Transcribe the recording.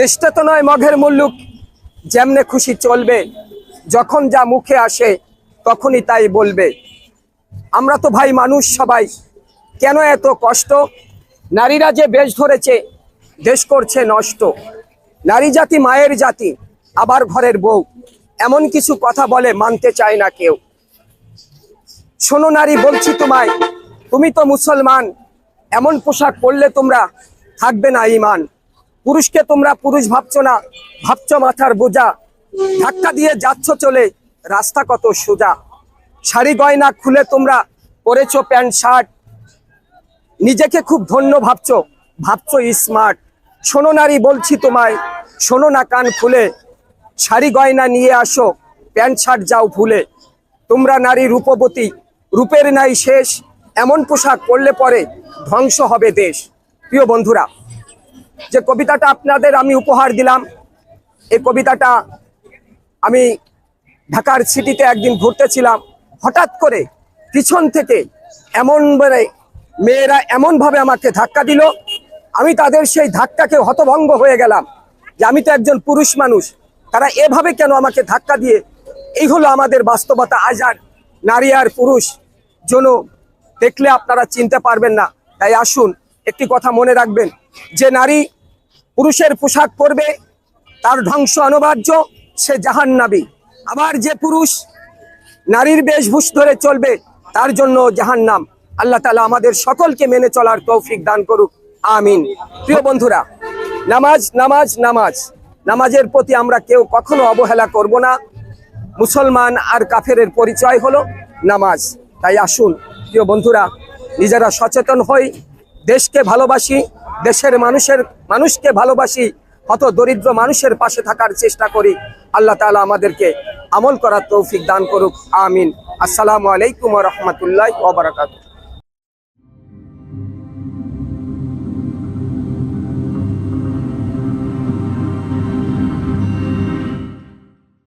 দেশটা তো নয় মঘের মুল্লুক যেমনে খুশি চলবে, যখন যা মুখে আসে তখনই তাই বলবে। আমরা তো ভাই মানুষ সবাই, কেন এত কষ্ট? নারীরা যে বেশ ধরেছে, দেশ করছে নষ্ট। নারী জাতি মায়ের জাতি, আবার ঘরের বউ। এমন কিছু কথা বলে মানতে চায় না কেউ। শোনো নারী, বলছি তোমায়, তুমি তো মুসলমান। এমন পোশাক পরলে তোমরা থাকবে না ইমান। পুরুষকে তোমরা পুরুষ ভাবছ না, ভাবছ মাথার বোঝা। ধাক্কা দিয়ে যাচ্ছ চলে, রাস্তা কত সোজা। শাড়ি গয়না খুলে তোমরা পরেছো প্যান্ট, শার্ট। নিজেকে খুব ধন্য ভাবছ ভাবছ স্মার্ট। শোনো নারী, বলছি তোমায়, শোনো না কান খুলে। শাড়ি গয়না নিয়ে আসো, প্যান্ট, শার্ট যাও ভুলে। তোমরা নারী রূপবতী, রূপের নাই শেষ। এমন পোশাক পরলে পরে ধ্বংস হবে দেশ। প্রিয় বন্ধুরা যে কবিতাটা আপনাদের আমি উপহার দিলাম। এই কবিতাটা আমি ঢাকার সিটিতে একদিন ঘুরতেছিলাম। হঠাৎ করে পিছন থেকে এমন মানে মেয়েরা এমনভাবে আমাকে ধাক্কা দিল। আমি তাদের সেই ধাক্কাকে হতভঙ্গ হয়ে গেলাম যে আমি তো একজন পুরুষ মানুষ। তারা এভাবে কেন আমাকে ধাক্কা দিয়ে? এই হলো আমাদের বাস্তবতা। আজ আর নারী আর পুরুষ জন দেখলে আপনারা চিনতে পারবেন না। তাই আসুন একটি কথা মনে রাখবেন, যে নারী পুরুষের পোশাক পরবে, তার ধ্বংস অনিবার্য, সে জাহান্নাবী আবার যে পুরুষ নারীর বেশভূষ ধরে চলবে, তার জন্য জাহান্নাম। আল্লাহ তালা আমাদের সকলকে মেনে চলার তৌফিক দান করুক। আমিন। প্রিয় বন্ধুরা, নামাজ নামাজ নামাজ। নামাজের প্রতি আমরা কেউ কখনো অবহেলা করব না। মুসলমান আর কাফেরের পরিচয় হলো নামাজ। তাই আসুন, প্রিয় বন্ধুরা, নিজেরা সচেতন হই। দেশকে ভালোবাসি, দেশের মানুষের, মানুষকে ভালোবাসি হত দরিদ্র মানুষের পাশে থাকার চেষ্টা করি। আল্লাহ তালা আমাদেরকে আমল করার তৌফিক দান করুক, আমিন। আসসালামু আলাইকুম রহমতুল্লাহ ওবরাকাতুহ